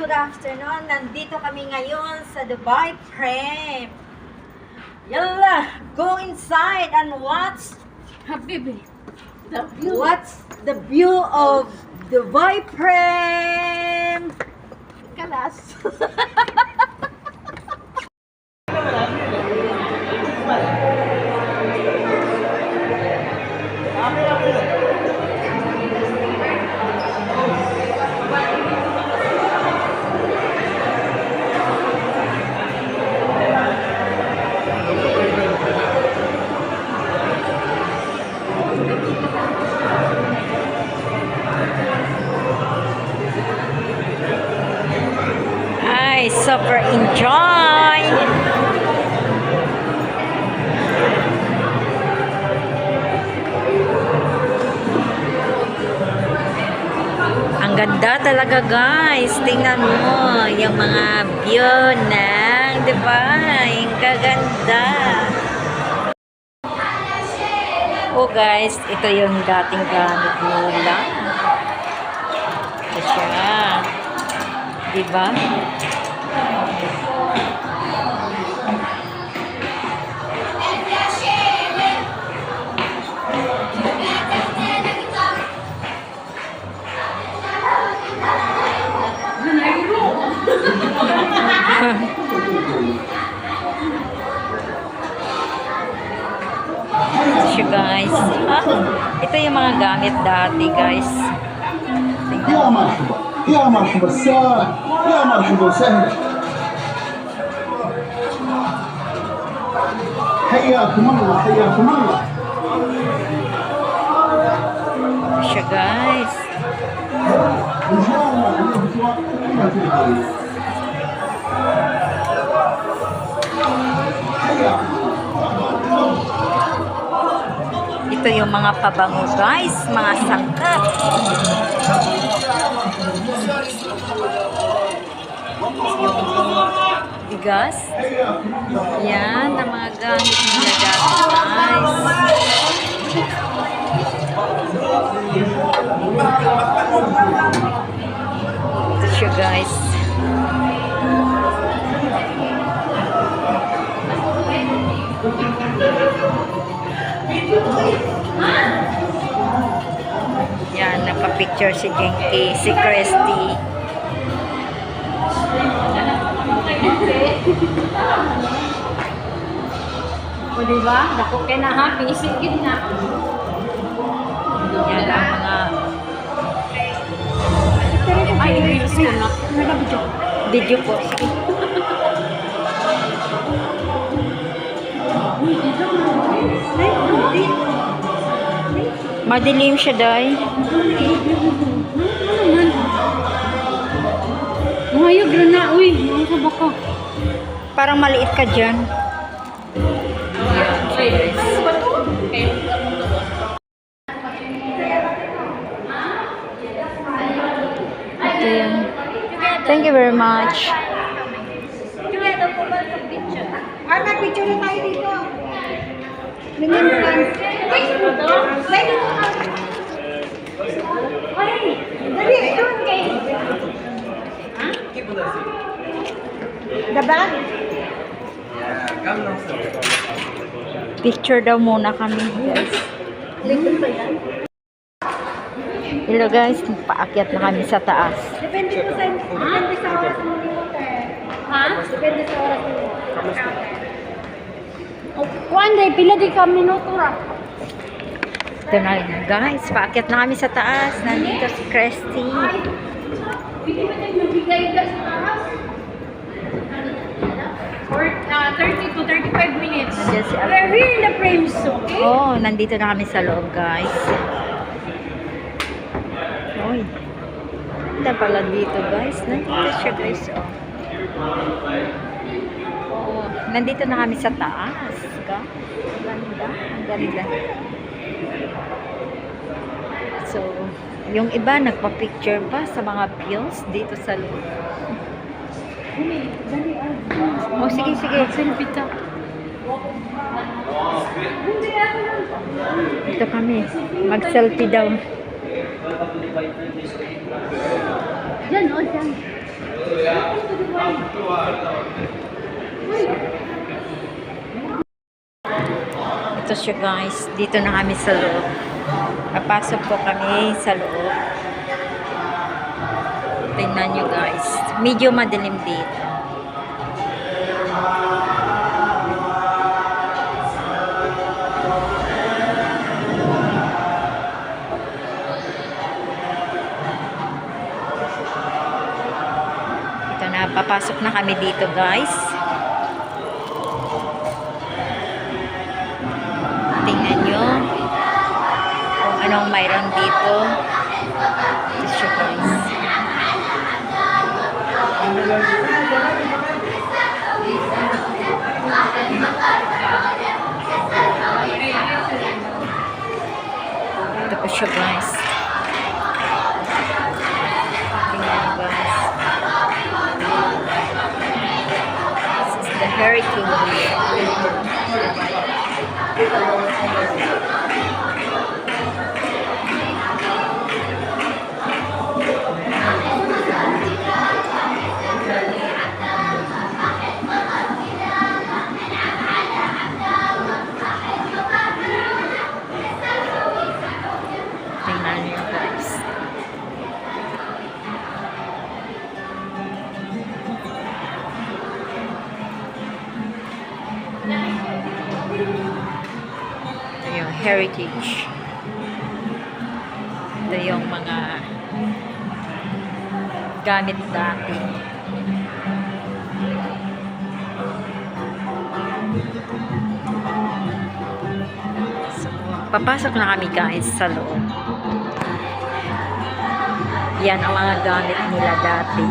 good afternoon. Nandito kami ngayon sa Dubai Prem. Yalla, go inside and watch Habibi. The view. what's the view of Dubai Prem. Kalas. super enjoy. Ang ganda talaga guys. Tingnan mo yung mga view ng Dubai. Ang kaganda. Oh guys, ito yung dating gamit nila. Ito siya. Diba? Ito guys. Ah, ito yung mga gamit dati guys. يا مرحبا يا مرحبا السهل يا مرحبا وسهلا حياكم الله حياكم الله Ito siya guys. Yung mga pabango guys. Mga sangkap. Bigas. Yan, ang mga gamit nila guys. Ito siya guys. Napapicture si Genki, si Christy. O diba? Dako kay na ha. Pinisip gid na. Yan ang mga Ay, i-reels ko na. Nagabidyo. video po. Sige. Madilim siya, Day. Mahayog rin na. Uy, mga kabaka. Parang maliit ka dyan. Ito yan. Thank you very much. Ay, may picture na tayo dito. Remembrance. Ay, ito? Ay, dito ka. Ay, dali, doon kay. Ha? Bag? Picture daw muna kami, guys. Hello guys, paakyat na kami sa taas. Depende po sa, depende sa oras mo. Ha? Depende sa oras mo. Kuan day pila di ka minuto ra. Ito na guys, paakyat na kami sa taas. Nandito si Christy. Pili mo tayo magbigay ka sa taas. Uh, 30 to 35 minutes. Nandiyan si Al- We're here in the frames, okay? Oh, nandito na kami sa loob guys. Uy. Ganda pala dito guys. Nandito siya guys. Oh. Oh, nandito na kami sa taas. Ka? Ganda. Ang ganda. So, yung iba nagpa-picture pa sa mga pills dito sa loob. Oh, sige, sige. Selfie ta. Ito kami. Mag-selfie daw. Diyan, oh, diyan. Ito siya guys. Dito na kami sa loob. Papasok po kami sa loob. Tingnan nyo guys. Medyo madilim dito. Ito na, papasok na kami dito guys. Tingnan nyo kung anong mayroon dito. Ito siya guys. Ito po siya guys. Tingnan nyo guys. This is the heritage. Heritage. Ito yung mga gamit dati. So, papasok na kami guys sa loob. Yan ang mga gamit nila dati.